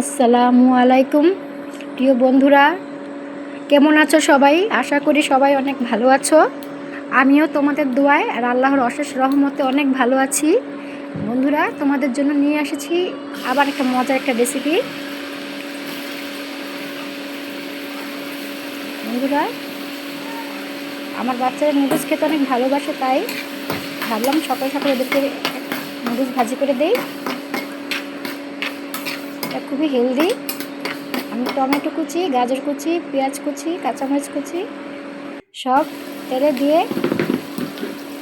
আসসালামু আলাইকুম। প্রিয় বন্ধুরা, কেমন আছো সবাই? আশা করি সবাই অনেক ভালো আছো। আমিও তোমাদের দোয়ায় আর আল্লাহর অশেষ রহমতে অনেক ভালো আছি। বন্ধুরা, তোমাদের জন্য নিয়ে এসেছি আবার একটা মজার একটা রেসিপি বন্ধুরা, আমার বাচ্চারা নুডলস খেতে অনেক ভালোবাসে, তাই ভাবলাম সকাল সকাল ওদেরকে নুডলস ভাজি করে দেই। এটা খুবই হেলদি আমি টমেটো কুচি, গাজর কুচি, পেঁয়াজ কুচি, কাঁচামরিচ কুচি, সব তেলে দিয়ে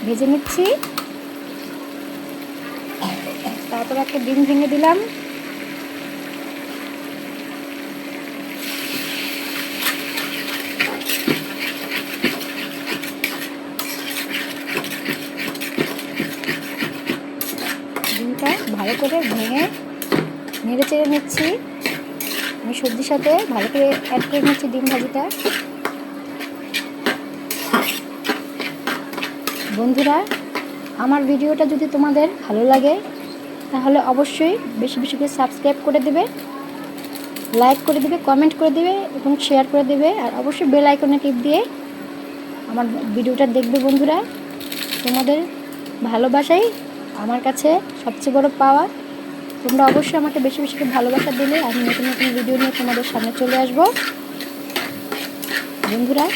ভেজে নিচ্ছি। তারপর একটা ডিম ভেঙে দিলাম। ডিমটা ভালো করে ভেঙে নেড়ে চেড়ে নিচ্ছি। আমি সবজির সাথে ভালো করে অ্যাড করে নিচ্ছি ডিম ভাজিটা। বন্ধুরা, আমার ভিডিওটা যদি তোমাদের ভালো লাগে, তাহলে অবশ্যই বেশি বেশি করে সাবস্ক্রাইব করে দেবে লাইক করে দেবে কমেন্ট করে দেবে এবং শেয়ার করে দেবে, আর অবশ্যই বেল আইকনে টিপ দিয়ে আমার ভিডিওটা দেখবে বন্ধুরা। তোমাদের ভালোবাসাই আমার কাছে সবচেয়ে বড় পাওয়া তোমরা অবশ্যই আমাকে বেশি বেশি ভালোবাসা দিলে আমি নতুন নতুন ভিডিও নিয়ে তোমাদের সামনে চলে আসব। বন্ধুরা,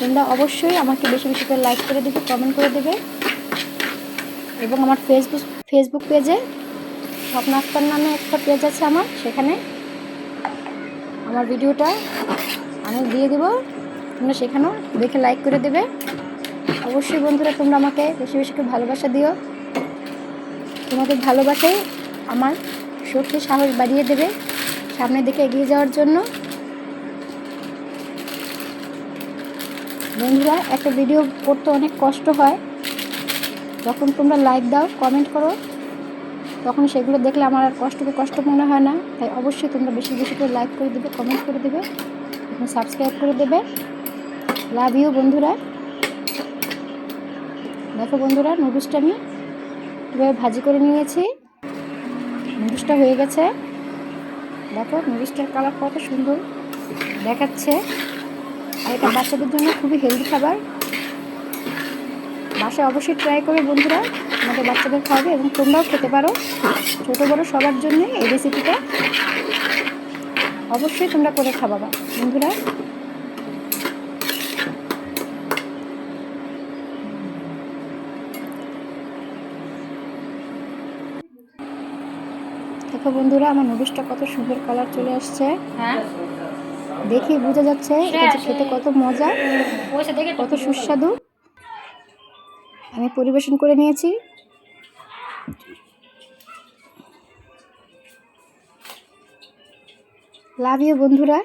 তোমরা অবশ্যই আমাকে বেশি বেশি করে লাইক করে দেবে কমেন্ট করে দেবে। এবং আমার ফেসবুক ফেসবুক পেজে স্বপ্ন আক্তার নামে একটা পেজ আছে আমার, সেখানে আমার ভিডিওটা আমি দিয়ে দেবো। তোমরা সেখানেও দেখে লাইক করে দেবে। অবশ্যই বন্ধুরা, তোমরা আমাকে বেশি বেশি করে ভালোবাসা দিও। তোমাদের ভালোবাসাই আমার শক্তি সাহস বাড়িয়ে দেবে সামনের দিকে এগিয়ে যাওয়ার জন্য। বন্ধুরা, একটা ভিডিও করতে অনেক কষ্ট হয়। যখন তোমরা লাইক দাও কমেন্ট করো, তখন সেগুলো দেখলে আমার আর কষ্টকে কষ্ট মনে হয় না। তাই অবশ্যই তোমরা বেশি বেশি করে লাইক করে দেবে কমেন্ট করে দেবে এবং সাবস্ক্রাইব করে দেবে। লাভ ইউ বন্ধুরা। দেখো বন্ধুরা নুডলসটা আমি এভাবে ভাজি করে নিয়েছি। নুডলসটা হয়ে গেছে। দেখো নুডলসটার কালার কত সুন্দর দেখাচ্ছে। আর এটা বাচ্চাদের জন্য খুবই হেলদি খাবার। বাসায় অবশ্যই ট্রাই করবে বন্ধুরা আমাদের বাচ্চাদের খাওয়াবে এবং তোমরাও খেতে পারো। ছোটো, বড়ো সবার জন্য এই রেসিপিটা অবশ্যই তোমরা করে খাওয়াবা। বন্ধুরা দেখো বন্ধুরা আমার নুডলসটা কত সুন্দর কালার চলে আসছে। হ্যাঁ? দেখি বোঝা যাচ্ছে এটা যে খেতে কত মজা ওইসে দেখে কত সুস্বাদু। আমি পরিবেশন করে নিয়েছি। লাভ ইউ বন্ধুরা।